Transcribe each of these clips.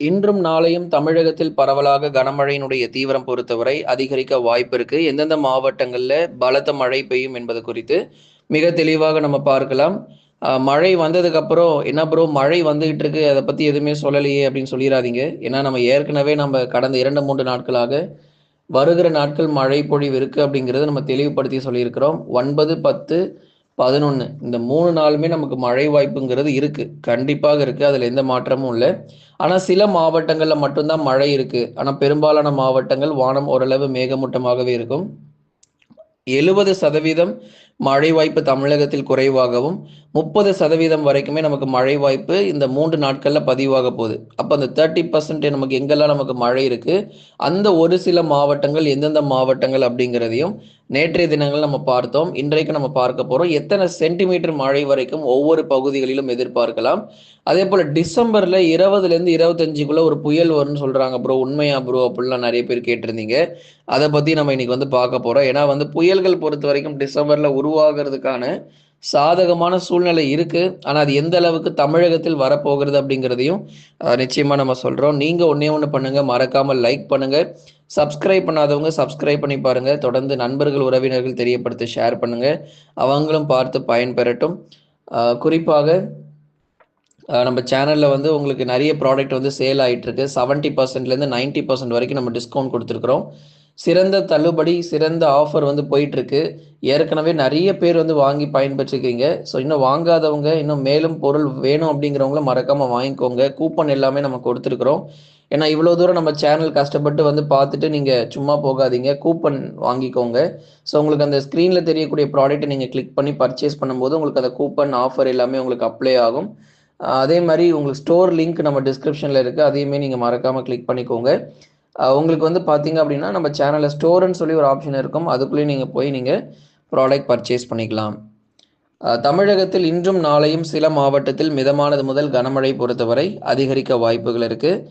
இன்றும் நாளையும் தமிழகத்தில் பரவலாக கனமழையினுடைய தீவிரம் பொறுத்தவரை அதிகரிக்க வாய்ப்பு இருக்கு. எந்தெந்த மாவட்டங்கள்ல பலத்த மழை பெய்யும் என்பது குறித்து மிக தெளிவாக நம்ம பார்க்கலாம். மழை வந்ததுக்கு அப்புறம் என்ன ப்ரோ மழை வந்துகிட்டு இருக்கு. அதை பத்தி எதுவுமே சொல்லலையே அப்படின்னு சொல்லிடாதீங்க ஏன்னா நம்ம ஏற்கனவே நம்ம கடந்த இரண்டு மூன்று நாட்களாக வருகிற நாட்கள் மழை பொழிவு இருக்கு அப்படிங்கிறத நம்ம தெளிவுபடுத்தி சொல்லியிருக்கிறோம். ஒன்பது பத்து பதினொன்று இந்த மூணு நாளுமே நமக்கு மழை வாய்ப்புங்கிறது இருக்கு. கண்டிப்பாக இருக்கு. அதுல எந்த மாற்றமும் இல்லை. ஆனா சில மாவட்டங்களில் மட்டும்தான் மழை இருக்கு. ஆனால் பெரும்பாலான மாவட்டங்கள் வானம் ஓரளவு மேகமூட்டமாகவே இருக்கும். எழுபது சதவீதம் மழை வாய்ப்பு தமிழகத்தில் குறைவாகவும் முப்பது சதவீதம் வரைக்குமே நமக்கு மழை வாய்ப்பு இந்த மூன்று நாட்களில் பதிவாக போகுது. அப்போ அந்த தேர்ட்டி பர்சன்ட் நமக்கு எங்கெல்லாம் நமக்கு மழை இருக்கு அந்த ஒரு சில மாவட்டங்கள் எந்தெந்த மாவட்டங்கள் அப்படிங்கிறதையும் நேற்றைய தினங்கள் நம்ம பார்த்தோம். இன்றைக்கு நம்ம பார்க்க போகிறோம் எத்தனை சென்டிமீட்டர் மழை வரைக்கும் ஒவ்வொரு பகுதிகளிலும் எதிர்பார்க்கலாம். அதே போல் டிசம்பரில் இருபதுலேருந்து இருபத்தஞ்சுக்குள்ள ஒரு புயல் வரும்னு சொல்கிறாங்க ப்ரோ உண்மையா ப்ரோ அப்படிலாம் நிறைய பேர் கேட்டிருந்தீங்க. அதை பற்றி நம்ம இன்னைக்கு வந்து பார்க்க போகிறோம் ஏன்னா வந்து புயல்கள் பொறுத்த வரைக்கும் டிசம்பரில் உரு உருவாகிறதுக்கான சாதகமான சூழ்நிலை இருக்கு. ஆனா அது எந்த அளவுக்கு தமிழகத்தில் வரப்போகிறது அப்படிங்கிறதையும் நிச்சயமாக நிச்சயமா நம்ம சொல்றோம். நீங்க ஒன்னே ஒன்று பண்ணுங்க. மறக்காம லைக் பண்ணுங்க. சப்ஸ்கிரைப் பண்ணாதவங்க சப்ஸ்கிரைப் பண்ணி பாருங்க. தொடர்ந்து நண்பர்கள் உறவினர்கள் தெரியப்படுத்தி ஷேர் பண்ணுங்க. அவங்களும் பார்த்து பயன்பெறட்டும். குறிப்பாக நம்ம சேனலில் வந்து உங்களுக்கு நிறைய ப்ராடக்ட் வந்து சேல் ஆகிட்டு இருக்கு செவன்ட்டி பர்சன்ட்லேருந்து நைன்ட்டி பர்சன்ட் வரைக்கும் நம்ம டிஸ்கவுண்ட் கொடுத்துருக்குறோம். சிறந்த தள்ளுபடி சிறந்த ஆஃபர் வந்து போயிட்டுருக்கு. ஏற்கனவே நிறைய பேர் வந்து வாங்கி பயன்பெற்றிருக்கீங்க. ஸோ இன்னும் வாங்காதவங்க இன்னும் மேலும் பொருள் வேணும் அப்படிங்கிறவங்கள மறக்காமல் வாங்கிக்கோங்க. கூப்பன் எல்லாமே நம்ம கொடுத்துருக்குறோம். ஏன்னா இவ்வளோ தூரம் நம்ம சேனல் கஷ்டப்பட்டு வந்து பார்த்துட்டு நீங்கள் சும்மா போகாதீங்க. கூப்பன் வாங்கிக்கோங்க. ஸோ உங்களுக்கு அந்த ஸ்க்ரீனில் தெரியக்கூடிய ப்ராடக்ட்டை நீங்கள் கிளிக் பண்ணி பர்ச்சேஸ் பண்ணும்போது உங்களுக்கு அந்த கூப்பன் ஆஃபர் எல்லாமே உங்களுக்கு அப்ளை ஆகும். அதே மாதிரி உங்களுக்கு ஸ்டோர் லிங்க் நம்ம டிஸ்கிரிப்ஷனில் இருக்குது அதையுமே நீங்கள் மறக்காமல் கிளிக் பண்ணிக்கோங்க. உங்களுக்கு வந்து பார்த்தீங்க அப்படின்னா நம்ம சேனலில் ஸ்டோர்னு சொல்லி ஒரு ஆப்ஷன் இருக்கும். அதுக்குள்ளேயே நீங்கள் போய் நீங்கள் ப்ராடக்ட் பர்ச்சேஸ் பண்ணிக்கலாம். தமிழகத்தில் இன்றும் நாளையும் சில மாவட்டத்தில் மிதமானது முதல் கனமழை பொறுத்தவரை அதிகரிக்க வாய்ப்புகள் இருக்குது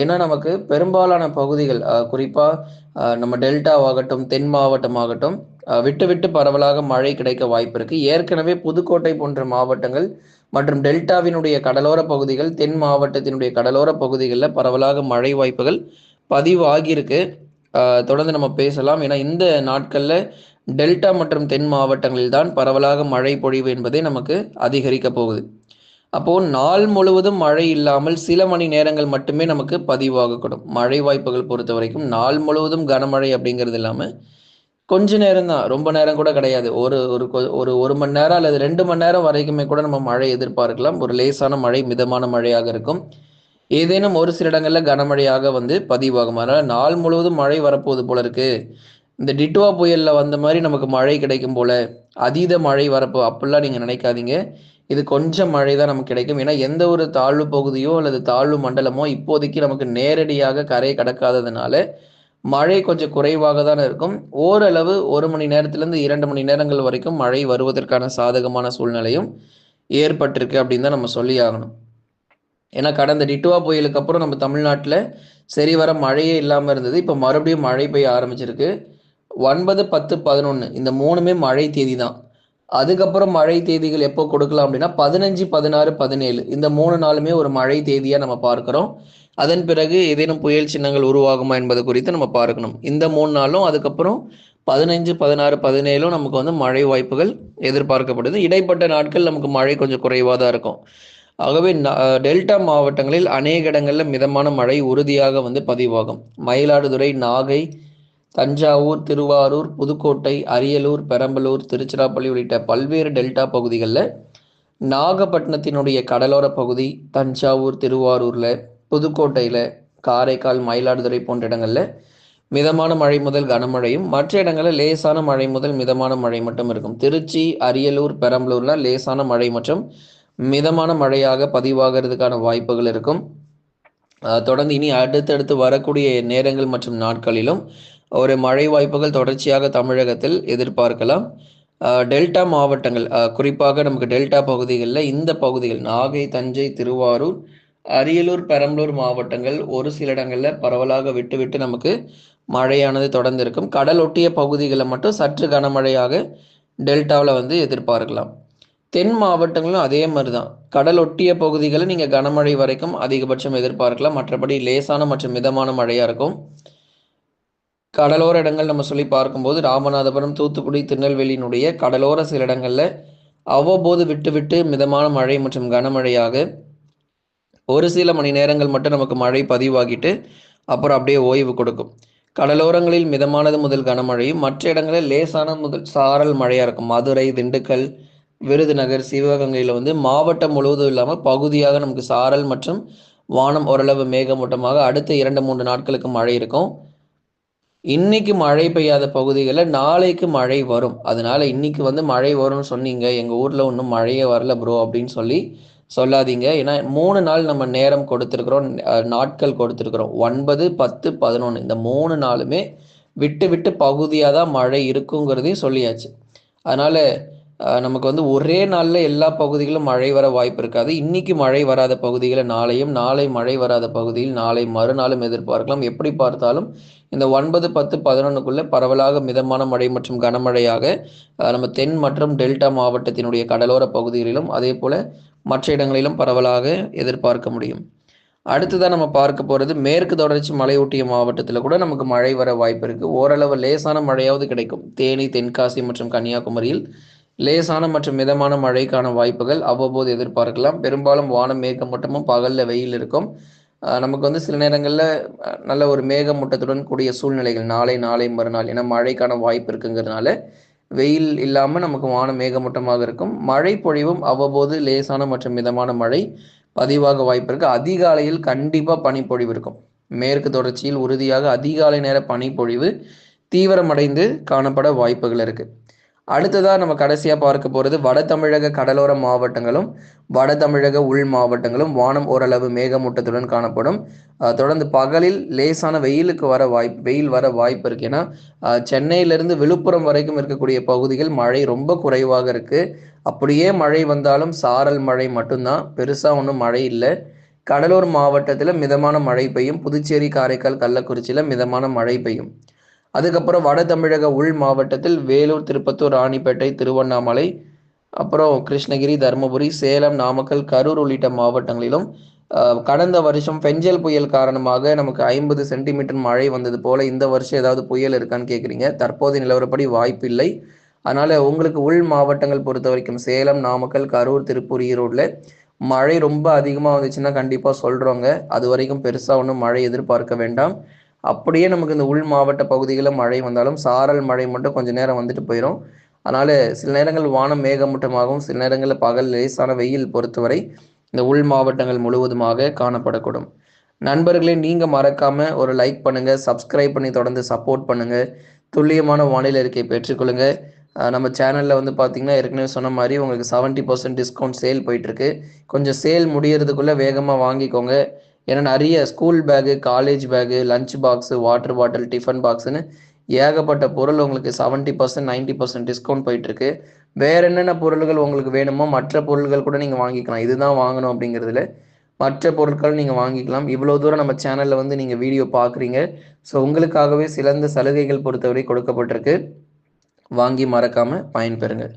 ஏன்னா நமக்கு பெரும்பாலான பகுதிகள் குறிப்பாக நம்ம டெல்டாவாகட்டும் தென் மாவட்டமாகட்டும் விட்டு விட்டு பரவலாக மழை கிடைக்க வாய்ப்பு இருக்குது ஏற்கனவே புதுக்கோட்டை போன்ற மாவட்டங்கள் மற்றும் டெல்டாவினுடைய கடலோர பகுதிகள் தென் மாவட்டத்தினுடைய கடலோர பகுதிகளில் பரவலாக மழை வாய்ப்புகள் பதிவு ஆகியிருக்கு தொடர்ந்து நம்ம பேசலாம். ஏன்னா இந்த நாட்களில் டெல்டா மற்றும் தென் மாவட்டங்களில் தான் பரவலாக மழை பொழிவு என்பதே நமக்கு அதிகரிக்க போகுது. அப்போ நாள் முழுவதும் மழை இல்லாமல் சில மணி நேரங்கள் மட்டுமே நமக்கு பதிவாகக்கூடும். மழை வாய்ப்புகள் பொறுத்த வரைக்கும் நாள் முழுவதும் கனமழை அப்படிங்கிறது இல்லாமல் கொஞ்ச நேரம் தான். ரொம்ப நேரம் கூட கிடையாது. ஒரு ஒரு கொ- ஒரு ஒரு மணி நேரம் அல்லது ரெண்டு மணி நேரம் வரைக்குமே கூட நம்ம மழை எதிர்பார்க்கலாம். ஒரு லேசான மழை மிதமான மழையாக இருக்கும். ஏதேனும் ஒரு சில இடங்களில் கனமழையாக வந்து பதிவாகும். அதனால் நாள் முழுவதும் மழை வரப்போகுது போல இருக்கு. இந்த டிட்வா புயலில் வந்த மாதிரி நமக்கு மழை கிடைக்கும் போல அதீத மழை வரப்போ அப்படிலாம் நீங்கள் நினைக்காதீங்க. இது கொஞ்சம் மழை தான் நமக்கு கிடைக்கும். ஏன்னா எந்த ஒரு தாழ்வு பகுதியோ அல்லது தாழ்வு மண்டலமோ இப்போதைக்கு நமக்கு நேரடியாக கரை கடக்காததுனால மழை கொஞ்சம் குறைவாக தான் இருக்கும். ஓரளவு ஒரு மணி நேரத்திலேருந்து இரண்டு மணி நேரங்கள் வரைக்கும் மழை வருவதற்கான சாதகமான சூழ்நிலையும் ஏற்பட்டிருக்கு அப்படின்னு தான் நம்ம சொல்லி ஆகணும். ஏன்னா கடந்த டிட்டுவா புயலுக்கு அப்புறம் நம்ம தமிழ்நாட்டில் சரி வர மழையே இல்லாமல் இருந்தது. இப்போ மறுபடியும் மழை பெய்ய ஆரம்பிச்சிருக்கு. ஒன்பது பத்து பதினொன்று இந்த மூணுமே மழை தேதி தான் அதுக்கப்புறம் மழை தேதிகள் எப்போ கொடுக்கலாம் அப்படின்னா பதினஞ்சு பதினாறு பதினேழு இந்த மூணு நாளுமே ஒரு மழை தேதியாக நம்ம பார்க்குறோம். அதன் பிறகு ஏதேனும் புயல் சின்னங்கள் உருவாகுமா என்பது குறித்து நம்ம பார்க்கணும். இந்த மூணு நாளும் அதுக்கப்புறம் பதினஞ்சு பதினாறு பதினேழும் நமக்கு வந்து மழை வாய்ப்புகள் எதிர்பார்க்கப்படுது. இடைப்பட்ட நாட்கள் நமக்கு மழை கொஞ்சம் குறைவாக தான் இருக்கும். ஆகவே ந- டெல்டா மாவட்டங்களில் அநேக இடங்களில் மிதமான மழை உறுதியாக வந்து பதிவாகும். மயிலாடுதுறை நாகை தஞ்சாவூர் திருவாரூர் புதுக்கோட்டை அரியலூர் பெரம்பலூர் திருச்சிராப்பள்ளி உள்ளிட்ட பல்வேறு டெல்டா பகுதிகளில் நாகப்பட்டினத்தினுடைய கடலோர பகுதி தஞ்சாவூர் திருவாரூர்ல புதுக்கோட்டையில காரைக்கால் மயிலாடுதுறை போன்ற இடங்கள்ல மிதமான மழை முதல் கனமழையும் மற்ற இடங்களில் லேசான மழை முதல் மிதமான மழை மட்டும் இருக்கும். திருச்சி அரியலூர் பெரம்பலூர்ல லேசான மழை மற்றும் மிதமான மழையாக பதிவாகிறதுக்கான வாய்ப்புகள் இருக்கும். தொடர்ந்து இனி அடுத்தடுத்து வரக்கூடிய நேரங்கள் மற்றும் நாட்களிலும் ஒரு மழை வாய்ப்புகள் தொடர்ச்சியாக தமிழகத்தில் எதிர்பார்க்கலாம். டெல்டா மாவட்டங்கள் குறிப்பாக நமக்கு டெல்டா பகுதிகளில் இந்த பகுதிகள் நாகை தஞ்சை திருவாரூர் அரியலூர் பெரம்பலூர் மாவட்டங்கள் ஒரு சில இடங்களில் பரவலாக விட்டு விட்டு நமக்கு மழையானது தொடர்ந்து இருக்கும் கடல் ஒட்டிய பகுதிகளில் மட்டும் சற்று கனமழையாக டெல்டாவில் வந்து எதிர்பார்க்கலாம். தென் மாவட்டங்களும் அதே மாதிரி தான் கடல் ஒட்டிய பகுதிகளில் நீங்கள் கனமழை வரைக்கும் அதிகபட்சம் எதிர்பார்க்கலாம். மற்றபடி லேசான மற்றும் மிதமான மழையாக இருக்கும். கடலோர இடங்கள் நம்ம சொல்லி பார்க்கும்போது ராமநாதபுரம் தூத்துக்குடி திருநெல்வேலியினுடைய கடலோர சில இடங்களில் அவ்வப்போது விட்டு விட்டு மிதமான மழை மற்றும் கனமழையாக ஒரு சில மணி நேரங்கள் மட்டும் நமக்கு மழை பதிவாகிட்டு அப்புறம் அப்படியே ஓய்வு கொடுக்கும். கடலோரங்களில் மிதமானது முதல் கனமழையும் மற்ற இடங்களில் லேசான முதல் சாரல் மழையாக இருக்கும். மதுரை திண்டுக்கல் விருதுநகர் சிவகங்கையில் வந்து மாவட்டம் முழுவதும் இல்லாமல் பகுதியாக நமக்கு சாரல் மற்றும் வானம் ஓரளவு மேகமூட்டமாக அடுத்த இரண்டு மூன்று நாட்களுக்கு மழை இருக்கும். இன்னைக்கு மழை பெய்யாத பகுதிகளில் நாளைக்கு மழை வரும். அதனால இன்னைக்கு வந்து மழை வரும்னு சொன்னீங்க. எங்கள் ஊரில் ஒன்றும் மழையே வரல ப்ரோ அப்படின்னு சொல்லி சொல்லாதீங்க. ஏன்னா மூணு நாள் நம்ம நேரம் கொடுத்துருக்குறோம். நாட்கள் கொடுத்துருக்குறோம். ஒன்பது பத்து பதினொன்று இந்த மூணு நாளுமே விட்டு விட்டு பகுதியாக தான் மழை இருக்குங்கிறதையும் சொல்லியாச்சு. அதனால் நமக்கு வந்து ஒரே நாளில் எல்லா பகுதிகளும் மழை வர வாய்ப்பு இருக்காது. இன்னைக்கு மழை வராத பகுதிகளில் நாளையும் நாளை மழை வராத பகுதியில் நாளை மறுநாளும் எதிர்பார்க்கலாம். எப்படி பார்த்தாலும் இந்த ஒன்பது பத்து பதினொன்றுக்குள்ளே பரவலாக மிதமான மழை மற்றும் கனமழையாக நம்ம தென் மற்றும் டெல்டா மாவட்டத்தினுடைய கடலோர பகுதிகளிலும் அதே போல் மற்ற இடங்களிலும் பரவலாக எதிர்பார்க்க முடியும். அடுத்ததாக நம்ம பார்க்க போகிறது மேற்கு தொடர்ச்சி மலையொட்டிய மாவட்டத்தில் கூட நமக்கு மழை வர வாய்ப்பு இருக்குது ஓரளவு லேசான மழையாவது கிடைக்கும். தேனி தென்காசி மற்றும் கன்னியாகுமரியில் லேசான மற்றும் மிதமான மழைக்கான வாய்ப்புகள் அவ்வப்போது எதிர்பார்க்கலாம். பெரும்பாலும் வானம் மேகமூட்டமும் பகலில் வெயில் இருக்கும். நமக்கு வந்து சில நேரங்களில் நல்ல ஒரு மேகமூட்டத்துடன் கூடிய சூழ்நிலைகள் நாளை நாளை மறுநாள் ஏன்னா மழைக்கான வாய்ப்பு இருக்குங்கிறதுனால வெயில் இல்லாமல் நமக்கு வானம் மேகமூட்டமாக இருக்கும். மழை பொழிவும் அவ்வப்போது லேசான மற்றும் மிதமான மழை பதிவாக வாய்ப்பு இருக்குது அதிகாலையில் கண்டிப்பாக பனிப்பொழிவு இருக்கும். மேற்கு தொடர்ச்சியில் உறுதியாக அதிகாலை நேர பனிப்பொழிவு தீவிரமடைந்து காணப்பட வாய்ப்புகள் இருக்குது அடுத்ததாக நம்ம கடைசியாக பார்க்க போகிறது வட தமிழக கடலோர மாவட்டங்களும் வட தமிழக உள் மாவட்டங்களும் வானம் ஓரளவு மேகமூட்டத்துடன் காணப்படும். தொடர்ந்து பகலில் லேசான வெயிலுக்கு வர வாய்ப்பு வெயில் வர வாய்ப்பு இருக்கு. ஏன்னா சென்னையிலிருந்து விழுப்புரம் வரைக்கும் இருக்கக்கூடிய பகுதிகள் மழை ரொம்ப குறைவாக இருக்கு. அப்படியே மழை வந்தாலும் சாரல் மழை மட்டும்தான். பெருசாக ஒன்றும் மழை இல்லை. கடலூர் மாவட்டத்தில் மிதமான மழை பெய்யும். புதுச்சேரி காரைக்கால் கள்ளக்குறிச்சியில் மிதமான மழை பெய்யும். அதுக்கப்புறம் வட தமிழக உள் மாவட்டத்தில் வேலூர் திருப்பத்தூர் ராணிப்பேட்டை திருவண்ணாமலை அப்புறம் கிருஷ்ணகிரி தருமபுரி சேலம் நாமக்கல் கரூர் உள்ளிட்ட மாவட்டங்களிலும் கடந்த வருஷம் பெஞ்சல் புயல் காரணமாக நமக்கு ஐம்பது சென்டிமீட்டர் மழை வந்தது போல இந்த வருஷம் ஏதாவது புயல் இருக்கான்னு கேட்குறீங்க தற்போதைய நிலவரப்படி வாய்ப்பு இல்லை அதனால உங்களுக்கு உள் மாவட்டங்கள் பொறுத்த வரைக்கும் சேலம் நாமக்கல் கரூர் திருப்பூர் ஈரோடில் மழை ரொம்ப அதிகமாக வந்துச்சுன்னா கண்டிப்பாக சொல்கிறோங்க அது வரைக்கும் பெருசாக ஒன்றும் மழை எதிர்பார்க்க வேண்டாம். அப்படியே நமக்கு இந்த உள் மாவட்ட பகுதிகளில் மழை வந்தாலும் சாரல் மழை மட்டும் கொஞ்சம் நேரம் வந்துட்டு போயிடும் அதனால் சில நேரங்கள் வானம் மேகமூட்டமாகவும் சில நேரங்களில் பகல் லேசான வெயில் பொறுத்தவரை இந்த உள் மாவட்டங்கள் முழுவதுமாக காணப்படக்கூடும். நண்பர்களே நீங்கள் மறக்காமல் ஒரு லைக் பண்ணுங்கள் சப்ஸ்கிரைப் பண்ணி தொடர்ந்து சப்போர்ட் பண்ணுங்கள் துல்லியமான வானிலை இருக்கை பெற்றுக்கொள்ளுங்கள் நம்ம சேனலில் வந்து பார்த்தீங்கன்னா ஏற்கனவே சொன்ன மாதிரி உங்களுக்கு செவன்ட்டி பர்சன்ட் டிஸ்கவுண்ட் சேல் போயிட்டுருக்கு கொஞ்சம் சேல் முடியறதுக்குள்ளே வேகமாக வாங்கிக்கோங்க. ஏன்னா நிறைய school bag college bag lunch box water bottle tiffin பாக்ஸுன்னு ஏகப்பட்ட பொருள் உங்களுக்கு seventy percent ninety percent discount போயிட்டுருக்கு. வேற என்னென்ன பொருள்கள் உங்களுக்கு வேணுமோ மற்ற பொருள்கள் கூட நீங்கள் வாங்கிக்கலாம். இதுதான் வாங்கணும் அப்படிங்கிறதுல மற்ற பொருட்கள் நீங்கள் வாங்கிக்கலாம். இவ்வளோ தூரம் நம்ம சேனலில் வந்து நீங்கள் வீடியோ பார்க்குறீங்க. ஸோ உங்களுக்காகவே சிறந்த சலுகைகள் பொறுத்தவரை கொடுக்கப்பட்டிருக்கு. வாங்கி மறக்காமல் பயன்பெறுங்கள்.